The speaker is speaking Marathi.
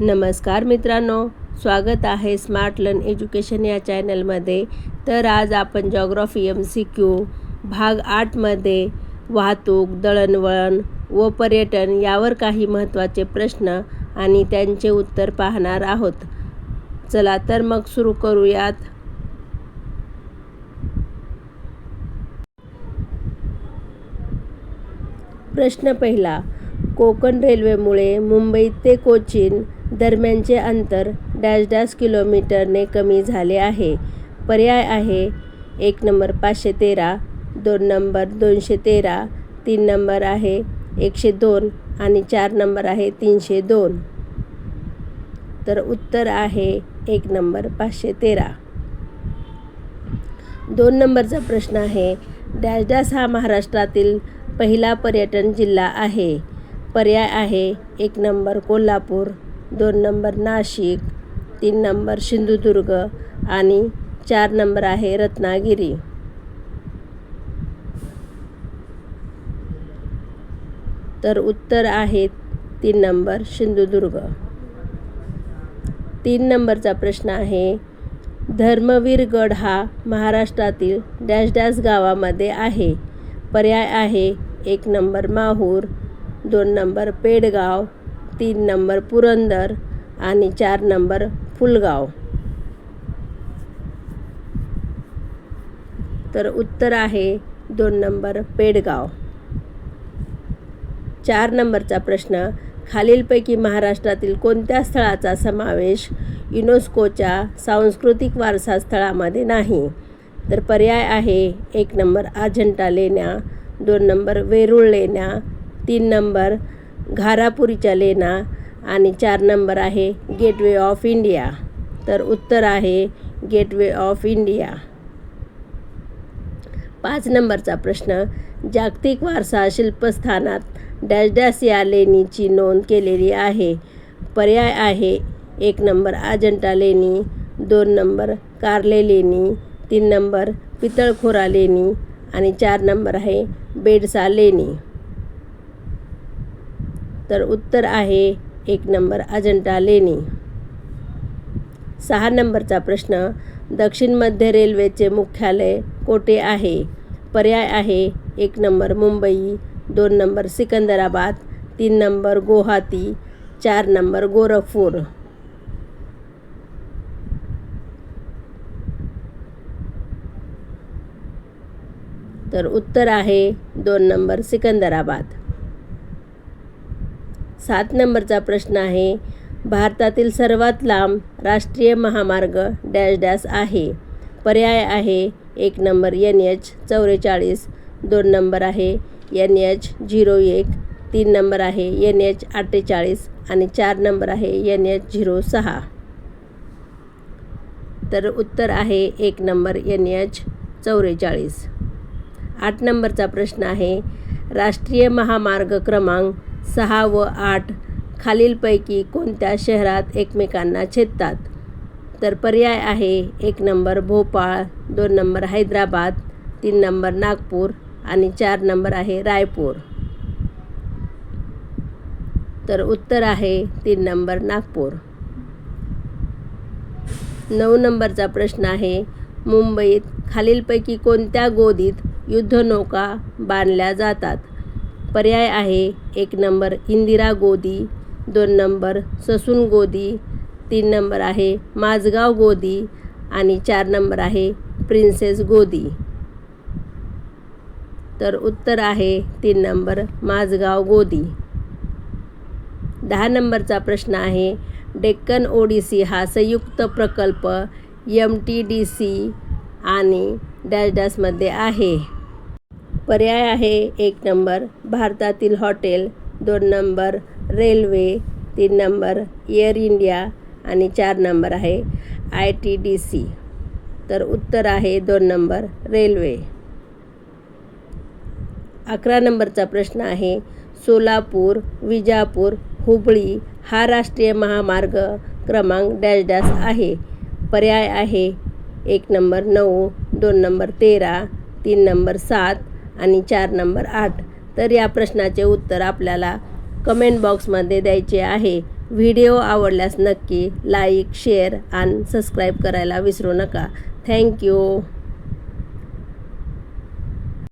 नमस्कार मित्रांनो स्वागत आहे स्मार्ट लर्न एज्युकेशन या चॅनलमध्ये तर आज आपण जॉग्रॉफी एम सी क्यू भाग आठमध्ये वाहतूक दळणवळण व पर्यटन यावर काही महत्त्वाचे प्रश्न आणि त्यांचे उत्तर पाहणार आहोत. चला तर मग सुरू करूयात. प्रश्न पहिला कोकण रेल्वेमुळे मुंबई ते कोचीन दरम्यानचे अंतर डॅश डॅश किलोमीटरने कमी झाले आहे. पर्याय आहे एक नंबर पाचशे तेरा दोन नंबर दोनशे तेरा तीन नंबर आहे एकशे दोन आणि चार नंबर आहे तीनशे दोन. तर उत्तर आहे एक नंबर पाचशे तेरा. दोन नंबरचा प्रश्न आहे डॅश डॅश हा महाराष्ट्रातील पहिला पर्यटन जिल्हा आहे. पर्याय आहे एक नंबर कोल्हापूर दोन नंबर नाशिक तीन नंबर सिंधुदुर्ग आणि चार नंबर आहे रत्नागिरी. तर उत्तर आहे तीन नंबर सिंधुदुर्ग. तीन नंबरचा प्रश्न आहे धर्मवीरगड हा महाराष्ट्रातील डॅश डॅश गावामध्ये आहे. पर्याय आहे एक नंबर माहूर दोन नंबर पेडगाव तीन नंबर पुरंदर आणि चार नंबर फुलगाव. तर उत्तर आहे दोन नंबर पेडगाव. चार नंबरचा प्रश्न खालीलपैकी महाराष्ट्रातील कोणत्या स्थळाचा समावेश युनेस्कोच्या सांस्कृतिक वारसा स्थळामध्ये नाही? तर पर्याय आहे एक नंबर अजंठा लेण्या दोन नंबर वेरूळ लेण्या तीन नंबर घारापुरीच्या लेण्या आणि चार नंबर आहे गेटवे ऑफ इंडिया. तर उत्तर आहे गेटवे ऑफ इंडिया. पाच नंबरचा प्रश्न जागतिक वारसा शिल्पस्थानात डॅश डॅश या लेणीची नोंद केलेली आहे. पर्याय आहे एक नंबर अजंठा लेणी दोन नंबर कार्ले लेणी तीन नंबर पितळखोरा लेणी आणि चार नंबर आहे बेडसा लेणी. तर उत्तर आहे एक नंबर अजंठा लेणी. सहा नंबरचा प्रश्न दक्षिण मध्य रेल्वेचे मुख्यालय कोठे आहे? पर्याय आहे एक नंबर मुंबई दोन नंबर सिकंदराबाद तीन नंबर गुवाहाटी चार नंबर गोरखपूर. तर उत्तर आहे दोन नंबर सिकंदराबाद. सात नंबरचा प्रश्न आहे. भारतातील सर्वात लांब राष्ट्रीय महामार्ग डॅश डॅश आहे. पर्याय आहे. एक नंबर एन एच चौवेचाळीस दोन नंबर आहे एन एच झिरो एक तीन नंबर आहे एन एच अठ्ठेचाळीस आणि चार नंबर आहे एन एच झिरो सहा. तर उत्तर आहे एक नंबर एन एच चौवेचाळीस आठ नंबरचा प्रश्न आहे. राष्ट्रीय महामार्ग क्रमांक सहा व आठ खालीलपैकी कोणत्या शहरात एकमेकांना छेदतात? तर पर्याय आहे एक नंबर भोपाळ दोन नंबर हैदराबाद तीन नंबर नागपूर आणि चार नंबर आहे रायपूर. तर उत्तर आहे तीन नंबर नागपूर. नऊ नंबरचा प्रश्न आहे मुंबईत खालीलपैकी कोणत्या गोदीत युद्धनौका बांधल्या जातात? पर्याय आहे. एक नंबर इंदिरा गोदी दोन नंबर ससून गोदी तीन नंबर आहे माझगाव गोदी आणि चार नंबर आहे प्रिन्सेस गोदी. तर उत्तर आहे तीन नंबर माझगाव गोदी. दहा नंबरचा प्रश्न आहे डेक्कन ओडिसी हा संयुक्त प्रकल्प एम टी डी सी आणि डॅश डॅशमध्ये आहे. पर्याय आहे एक नंबर भारतातील हॉटेल दोन नंबर रेल्वे तीन नंबर एअर इंडिया आणि चार नंबर आहे आय टी डी सी. तर उत्तर आहे दोन नंबर रेल्वे. अकरा नंबरचा प्रश्न आहे सोलापूर विजापूर हुबळी हा राष्ट्रीय महामार्ग क्रमांक डॅश डॅश आहे. पर्याय आहे एक नंबर नऊ दोन नंबर तेरा तीन नंबर सात आणि चार नंबर आठ. तर या प्रश्नाचे उत्तर आपल्याला कमेंट बॉक्समध्ये द्यायचे आहे. व्हिडिओ आवडल्यास नक्की लाईक शेअर आणि सबस्क्राईब करायला विसरू नका. थँक्यू